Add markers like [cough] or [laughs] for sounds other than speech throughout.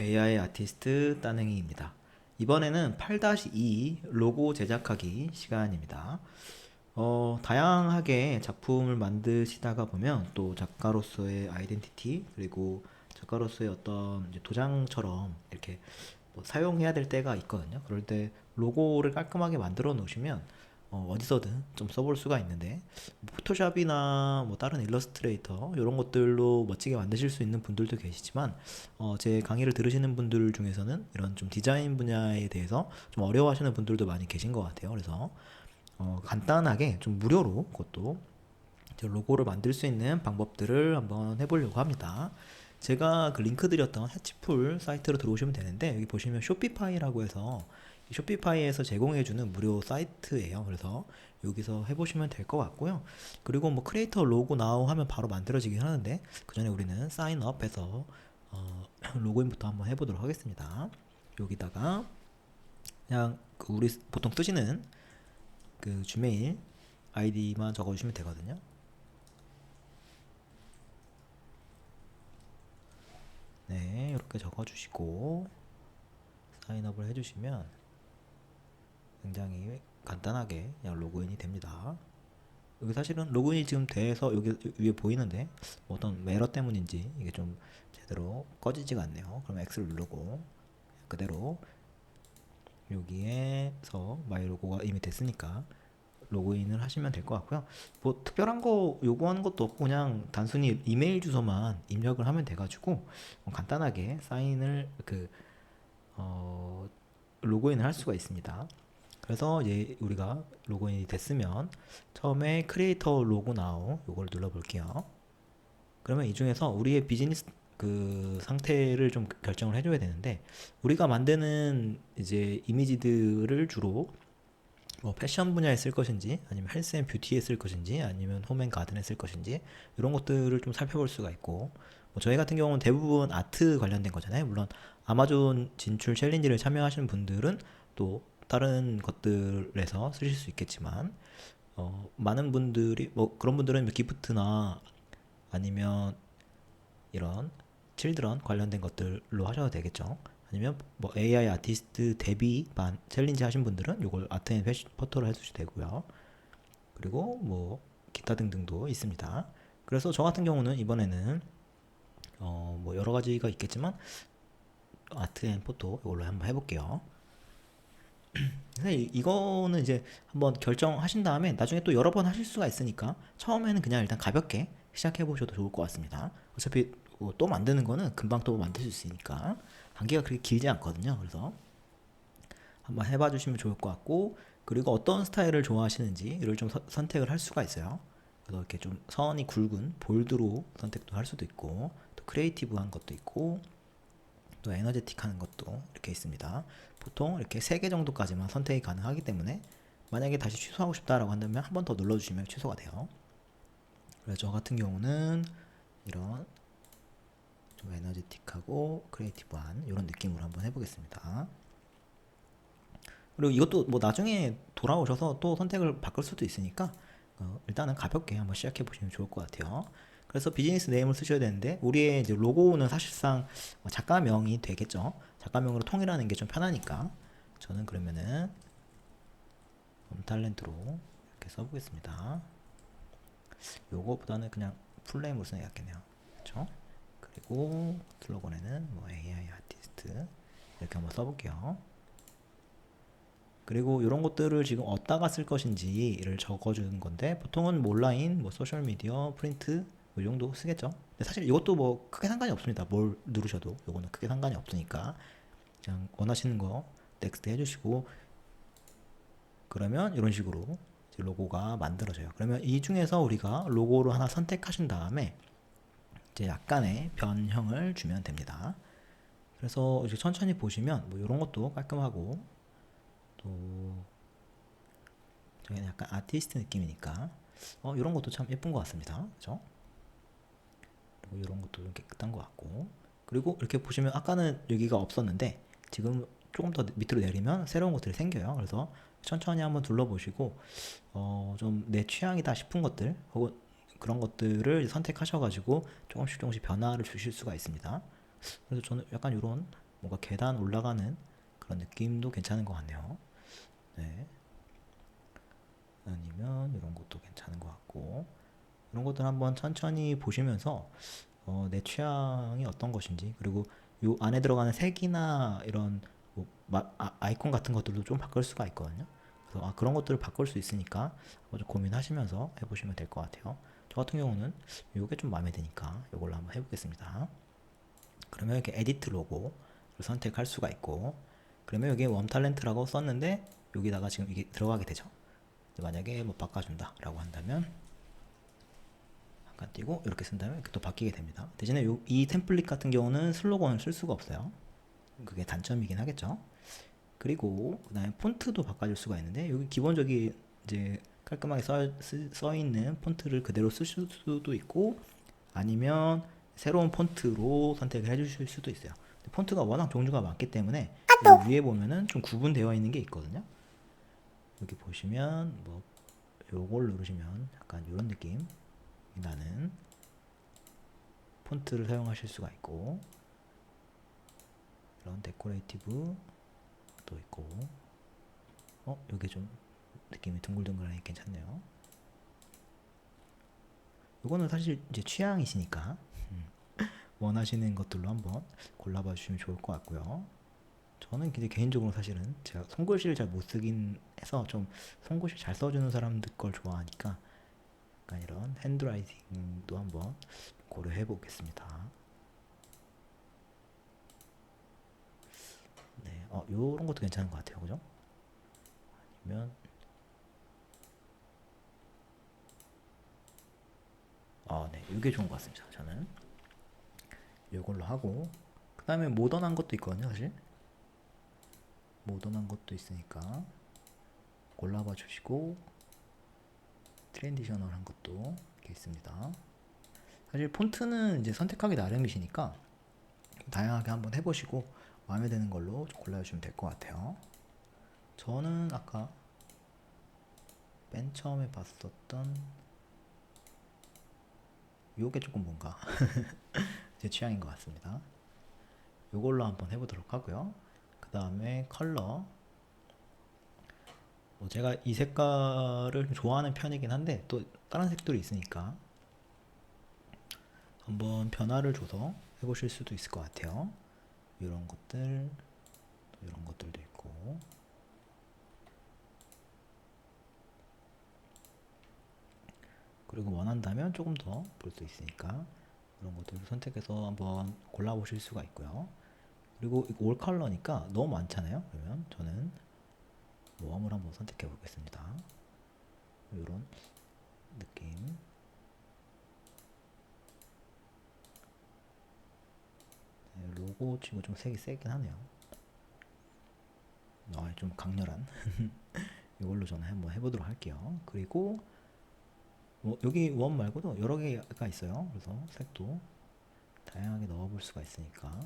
AI 아티스트 따능이입니다. 이번에는 8-2 로고 제작하기 시간입니다. 어, 다양하게 작품을 만드시다가 보면 또 작가로서의 아이덴티티 그리고 작가로서의 어떤 도장처럼 이렇게 뭐 사용해야 될 때가 있거든요. 그럴 때 로고를 깔끔하게 만들어 놓으시면 어, 어디서든 좀 써볼 수가 있는데 뭐 포토샵이나 뭐 다른 일러스트레이터 이런 것들로 멋지게 만드실 수 있는 분들도 계시지만 어, 제 강의를 들으시는 분들 중에서는 이런 좀 디자인 분야에 대해서 좀 어려워하시는 분들도 많이 계신 것 같아요. 그래서 어, 간단하게 좀 무료로 그것도 로고를 만들 수 있는 방법들을 한번 해보려고 합니다. 제가 그 링크 드렸던 해치풀 사이트로 들어오시면 되는데 여기 보시면 쇼피파이라고 해서 이 쇼피파이에서 제공해주는 무료 사이트예요. 그래서 여기서 해보시면 될 것 같고요. 그리고 뭐 크리에이터 로고 나우 하면 바로 만들어지긴 하는데 그 전에 우리는 사인업해서 어, [clears throat] 로그인부터 한번 해보도록 하겠습니다. 여기다가 그냥 그 우리 보통 쓰시는 그 지메일 아이디만 적어주시면 되거든요. 네, 이렇게 적어주시고 사인업을 해주시면 굉장히 간단하게 그냥 로그인이 됩니다. 여기 사실은 로그인이 지금 돼서 여기 위에 보이는데 뭐 어떤 에러 때문인지 이게 좀 제대로 꺼지지가 않네요. 그럼 X를 누르고 그대로 여기에서 마이 로고가 이미 됐으니까 로그인을 하시면 될 것 같고요. 뭐 특별한 거 요구하는 것도 없고 그냥 단순히 이메일 주소만 입력을 하면 돼가지고 뭐 간단하게 사인을 그 어, 로그인을 할 수가 있습니다. 그래서 이제 우리가 로그인이 됐으면 처음에 크리에이터 로고 나우 요걸 눌러볼게요. 그러면 이 중에서 우리의 비즈니스 그 상태를 좀 결정을 해줘야 되는데 우리가 만드는 이제 이미지들을 주로 뭐 패션 분야에 쓸 것인지 아니면 헬스 앤 뷰티에 쓸 것인지 아니면 홈 앤 가든에 쓸 것인지 이런 것들을 좀 살펴볼 수가 있고 뭐 저희 같은 경우는 대부분 아트 관련된 거잖아요. 물론 아마존 진출 챌린지를 참여하시는 분들은 또 다른 것들에서 쓰실 수 있겠지만 어, 많은 분들이 뭐 그런 분들은 뭐 기프트나 아니면 이런 칠드런 관련된 것들로 하셔도 되겠죠. 아니면 뭐 AI 아티스트 데뷔반 챌린지 하신 분들은 이걸 아트 앤 패션 포토로 해주셔도 되고요. 그리고 뭐 기타 등등도 있습니다. 그래서 저 같은 경우는 이번에는 어 뭐 여러 가지가 있겠지만 아트 앤 포토 이걸로 한번 해볼게요. 사실 이거는 이제 한번 결정하신 다음에 나중에 또 여러 번 하실 수가 있으니까 처음에는 그냥 일단 가볍게 시작해 보셔도 좋을 것 같습니다. 어차피 뭐또 만드는 거는 금방 또 만드실 수 있으니까 단계가 그렇게 길지 않거든요. 그래서 한번 해봐 주시면 좋을 것 같고 그리고 어떤 스타일을 좋아하시는지를 좀 서- 선택을 할 수가 있어요. 그래서 이렇게 좀 선이 굵은 볼드로 선택도 할 수도 있고 또 크리에이티브한 것도 있고 또 에너제틱한 것도 이렇게 있습니다. 보통 이렇게 세개 정도까지만 선택이 가능하기 때문에 만약에 다시 취소하고 싶다라고 한다면 한 번 더 눌러주시면 취소가 돼요. 그래서 저 같은 경우는 이런 좀 에너제틱하고 크리에이티브한 이런 느낌으로 한번 해보겠습니다. 그리고 이것도 뭐 나중에 돌아오셔서 또 선택을 바꿀 수도 있으니까 어, 일단은 가볍게 한번 시작해 보시면 좋을 것 같아요. 그래서 비즈니스 네임을 쓰셔야 되는데 우리의 이제 로고는 사실상 어, 작가명이 되겠죠. 작가명으로 통일하는 게 좀 편하니까 저는 그러면은 홈탈렌트로 이렇게 써보겠습니다. 요거보다는 그냥 풀네임으로 쓰는 게 낫겠네요. 그렇죠? 그리고 슬로건에는 뭐 AI 아티스트 이렇게 한번 써볼게요. 그리고 이런 것들을 지금 어디다가 쓸 것인지를 적어주는 건데 보통은 뭐 온라인, 뭐 소셜 미디어, 프린트 뭐이 정도 쓰겠죠. 사실 이것도 뭐 크게 상관이 없습니다. 뭘 누르셔도 이거는 크게 상관이 없으니까 그냥 원하시는 거 넥스트 해주시고 그러면 이런 식으로 로고가 만들어져요. 그러면 이 중에서 우리가 로고를 하나 선택하신 다음에 이제 약간의 변형을 주면 됩니다. 그래서 이제 천천히 보시면 뭐 이런 것도 깔끔하고 또 저희는 약간 아티스트 느낌이니까 어 이런 것도 참 예쁜 것 같습니다. 그죠? 그리고 이런 것도 좀 깨끗한 것 같고 그리고 이렇게 보시면 아까는 여기가 없었는데 지금 조금 더 밑으로 내리면 새로운 것들이 생겨요. 그래서 천천히 한번 둘러보시고 어 좀 내 취향이다 싶은 것들 혹은 그런 것들을 선택하셔가지고 조금씩 조금씩 변화를 주실 수가 있습니다. 그래서 저는 약간 이런 뭔가 계단 올라가는 그런 느낌도 괜찮은 것 같네요. 네. 아니면 이런 것도 괜찮은 것 같고 이런 것들 한번 천천히 보시면서 어, 내 취향이 어떤 것인지 그리고 요 안에 들어가는 색이나 이런 뭐 마- 아, 아이콘 같은 것들도 좀 바꿀 수가 있거든요. 그래서 아, 그런 것들을 바꿀 수 있으니까 좀 고민하시면서 해보시면 될 것 같아요. 저 같은 경우는 이게 좀 마음에 드니까 이걸로 한번 해보겠습니다. 그러면 이렇게 에디트 로고를 선택할 수가 있고 그러면 여기에 웜탈렌트라고 썼는데 여기다가 지금 이게 들어가게 되죠. 만약에 뭐 바꿔준다 라고 한다면 띄고 이렇게 쓴다면 이렇게 또 바뀌게 됩니다. 대신에 요, 이 템플릿 같은 경우는 슬로건을 쓸 수가 없어요. 그게 단점이긴 하겠죠. 그리고 그다음에 폰트도 바꿔줄 수가 있는데 여기 기본적인 이제 깔끔하게 써, 쓰- 써 있는 폰트를 그대로 쓰실 수도 있고 아니면 새로운 폰트로 선택을 해주실 수도 있어요. 폰트가 워낙 종류가 많기 때문에 여기 위에 보면은 좀 구분되어 있는 게 있거든요. 여기 보시면 뭐 요걸 누르시면 약간 이런 느낌 나는 폰트를 사용하실 수가 있고 이런 데코레이티브 도 있고 어 여기 좀 느낌이 둥글둥글하니 괜찮네요. 이거는 사실 이제 취향이시니까 음, 원하시는 것들로 한번 골라봐 주시면 좋을 것 같고요. 저는 근데 개인적으로 사실은 제가 손글씨를 잘 못 쓰긴 해서 좀 손글씨 잘 써주는 사람들 걸 좋아하니까 약간 이런 핸드라이팅도 한번 고려해 보겠습니다. 네, 어, 요런 것도 괜찮은 것 같아요. 그죠? 아니면, 아, 네, 이게 좋은 것 같습니다. 저는 요걸로 하고, 그 다음에 모던한 것도 있거든요, 사실. 모던한 것도 있으니까 골라봐 주시고, 트랜디셔널한 것도 이렇게 있습니다. 사실 폰트는 이제 선택하기 나름이시니까 다양하게 한번 해보시고 마음에 드는 걸로 좀 골라주시면 될 것 같아요. 저는 아까 맨 처음에 봤었던 요게 조금 뭔가 [laughs] 제 취향인 것 같습니다. 요걸로 한번 해보도록 하고요. 그 다음에 컬러 뭐 제가 이 색깔을 좀 좋아하는 편이긴 한데 또 다른 색들이 있으니까 한번 변화를 줘서 해보실 수도 있을 것 같아요. 이런 것들, 또 이런 것들도 있고. 그리고 원한다면 조금 더 볼 수 있으니까 이런 것들을 선택해서 한번 골라보실 수가 있고요. 그리고 올 컬러니까 너무 많잖아요. 그러면 저는 웜을 한번 선택해 보겠습니다. 이런 느낌. 네, 로고 치고 좀 색이 세긴 하네요. 아, 좀 강렬한 [laughs] 이걸로 저는 한번 해보도록 할게요. 그리고 뭐 여기 원 말고도 여러 개가 있어요. 그래서 색도 다양하게 넣어볼 수가 있으니까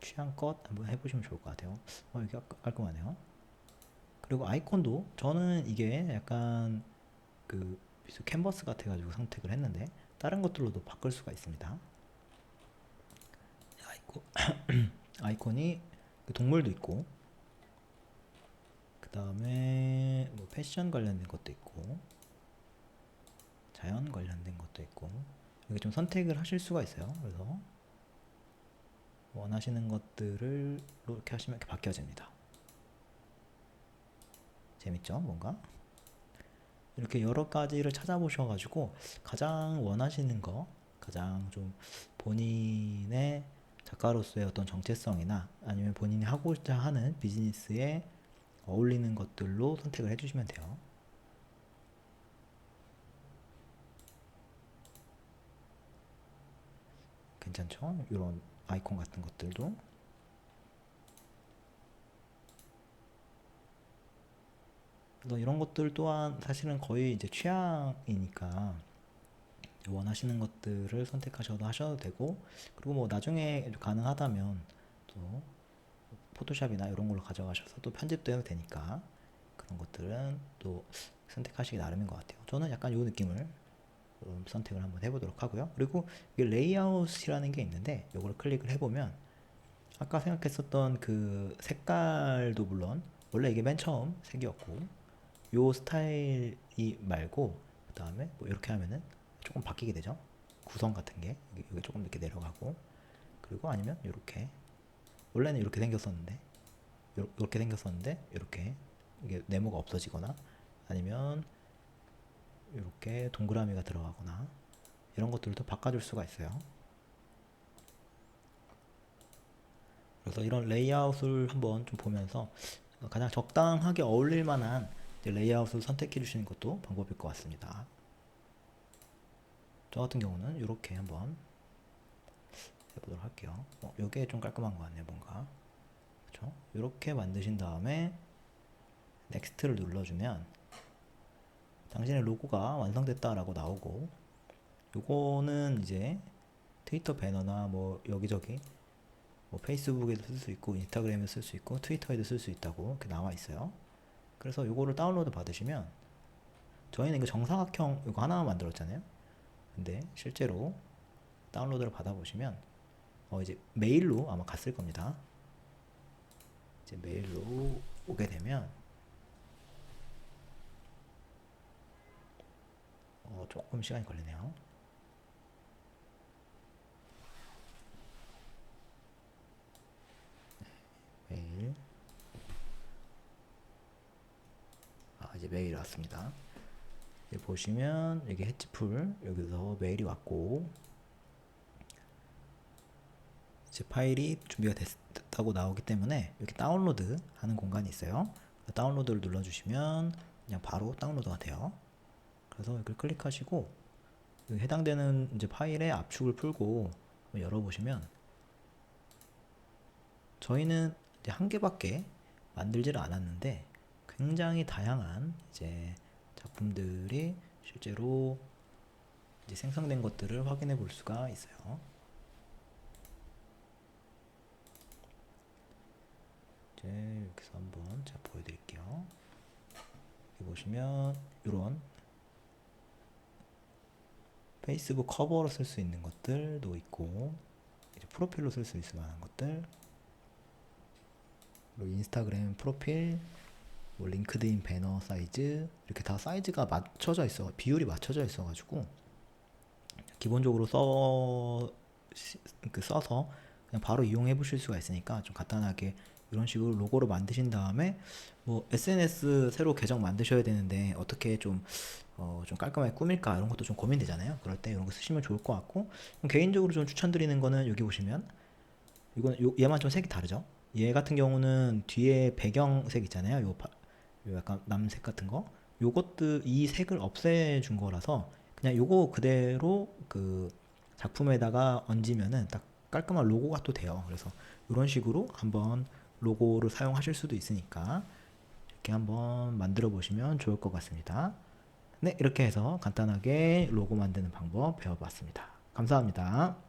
취향껏 한번 해보시면 좋을 것 같아요. 어, 깔- 깔끔하네요. 그리고 아이콘도 저는 이게 약간 그 캔버스 같아가지고 선택을 했는데 다른 것들로도 바꿀 수가 있습니다. 아이콘 [clears throat] 아이콘이 그 동물도 있고 그 다음에 뭐 패션 관련된 것도 있고 자연 관련된 것도 있고 이렇게 좀 선택을 하실 수가 있어요. 그래서 원하시는 것들을 이렇게 하시면 이렇게 바뀌어집니다. 재밌죠? 뭔가? 이렇게 여러 가지를 찾아보셔가지고 가장 원하시는 거, 가장 좀 본인의 작가로서의 어떤 정체성이나 아니면 본인이 하고자 하는 비즈니스에 어울리는 것들로 선택을 해주시면 돼요. 괜찮죠? 이런 아이콘 같은 것들도. 그래서 이런 것들 또한 사실은 거의 이제 취향이니까 원하시는 것들을 선택하셔도 하셔도 되고 그리고 뭐 나중에 가능하다면 또 포토샵이나 이런 걸로 가져가셔서 또 편집도 해도 되니까 그런 것들은 또 선택하시기 나름인 것 같아요. 저는 약간 이 느낌을 음, 선택을 한번 해보도록 하고요. 그리고 이게 레이아웃이라는 게 있는데 이걸 클릭을 해보면 아까 생각했었던 그 색깔도 물론 원래 이게 맨 처음 색이었고 요 스타일이 말고 그 다음에 뭐 이렇게 하면은 조금 바뀌게 되죠 구성 같은 게 여기 조금 이렇게 내려가고 그리고 아니면 이렇게 원래는 이렇게 생겼었는데 요- 이렇게 생겼었는데 이렇게 이게 네모가 없어지거나 아니면 이렇게 동그라미가 들어가거나 이런 것들도 바꿔줄 수가 있어요. 그래서 이런 레이아웃을 한번 좀 보면서 가장 적당하게 어울릴 만한 레이아웃을 선택해 주시는 것도 방법일 것 같습니다. 저 같은 경우는 이렇게 한번 해보도록 할게요. 어, 요게 좀 깔끔한 것 같네요, 뭔가. 그렇죠? 이렇게 만드신 다음에 넥스트를 눌러주면 당신의 로고가 완성됐다라고 나오고 요거는 이제 트위터 배너나 뭐 여기저기 뭐 페이스북에도 쓸 수 있고 인스타그램에도 쓸수 있고 트위터에도 쓸 수 있다고 이렇게 나와 있어요. 그래서 요거를 다운로드 받으시면 저희는 이거 정사각형 이거 하나만 만들었잖아요. 근데 실제로 다운로드를 받아보시면 어 이제 메일로 아마 갔을 겁니다. 이제 메일로 오게 되면 어 조금 시간이 걸리네요. 메일 아 이제 이제 보시면 여기 해치풀 여기서 메일이 왔고 이제 파일이 준비가 됐, 다고 나오기 때문에 이렇게 다운로드 하는 공간이 있어요. 다운로드를 눌러주시면 그냥 바로 다운로드가 돼요. 그래서 이걸 클릭하시고 해당되는 이제 파일의 압축을 풀고 열어보시면 저희는 이제 한 개밖에 만들지를 않았는데 굉장히 다양한 이제 작품들이 실제로 이제 생성된 것들을 확인해 볼 수가 있어요. 이제 여기서 한번 제가 보여드릴게요. 여기 보시면 이런 페이스북 커버로 쓸 수 있는 것들도 있고 이제 프로필로 쓸 수 있을 만한 것들 인스타그램 프로필 뭐 링크드인 배너 사이즈 이렇게 다 사이즈가 맞춰져 있어 비율이 맞춰져 있어 가지고 기본적으로 써 시- 그 써서 그냥 바로 이용해 보실 수가 있으니까 좀 간단하게 이런 식으로 로고를 만드신 다음에 뭐 SNS 새로 계정 만드셔야 되는데 어떻게 좀 어, 좀 깔끔하게 꾸밀까 이런 것도 좀 고민되잖아요. 그럴 때 이런 거 쓰시면 좋을 것 같고 개인적으로 좀 추천드리는 거는 여기 보시면 이건 요, 얘만 좀 색이 다르죠. 얘 같은 경우는 뒤에 배경색 있잖아요. 요 약간 남색 같은 거. 요것들 이 색을 없애준 거라서 그냥 요거 그대로 그 작품에다가 얹으면은 딱 깔끔한 로고가 또 돼요. 그래서 이런 식으로 한번 로고를 사용하실 수도 있으니까 이렇게 한번 만들어 보시면 좋을 것 같습니다. 네, 이렇게 해서 간단하게 로고 만드는 방법 배워봤습니다. 감사합니다.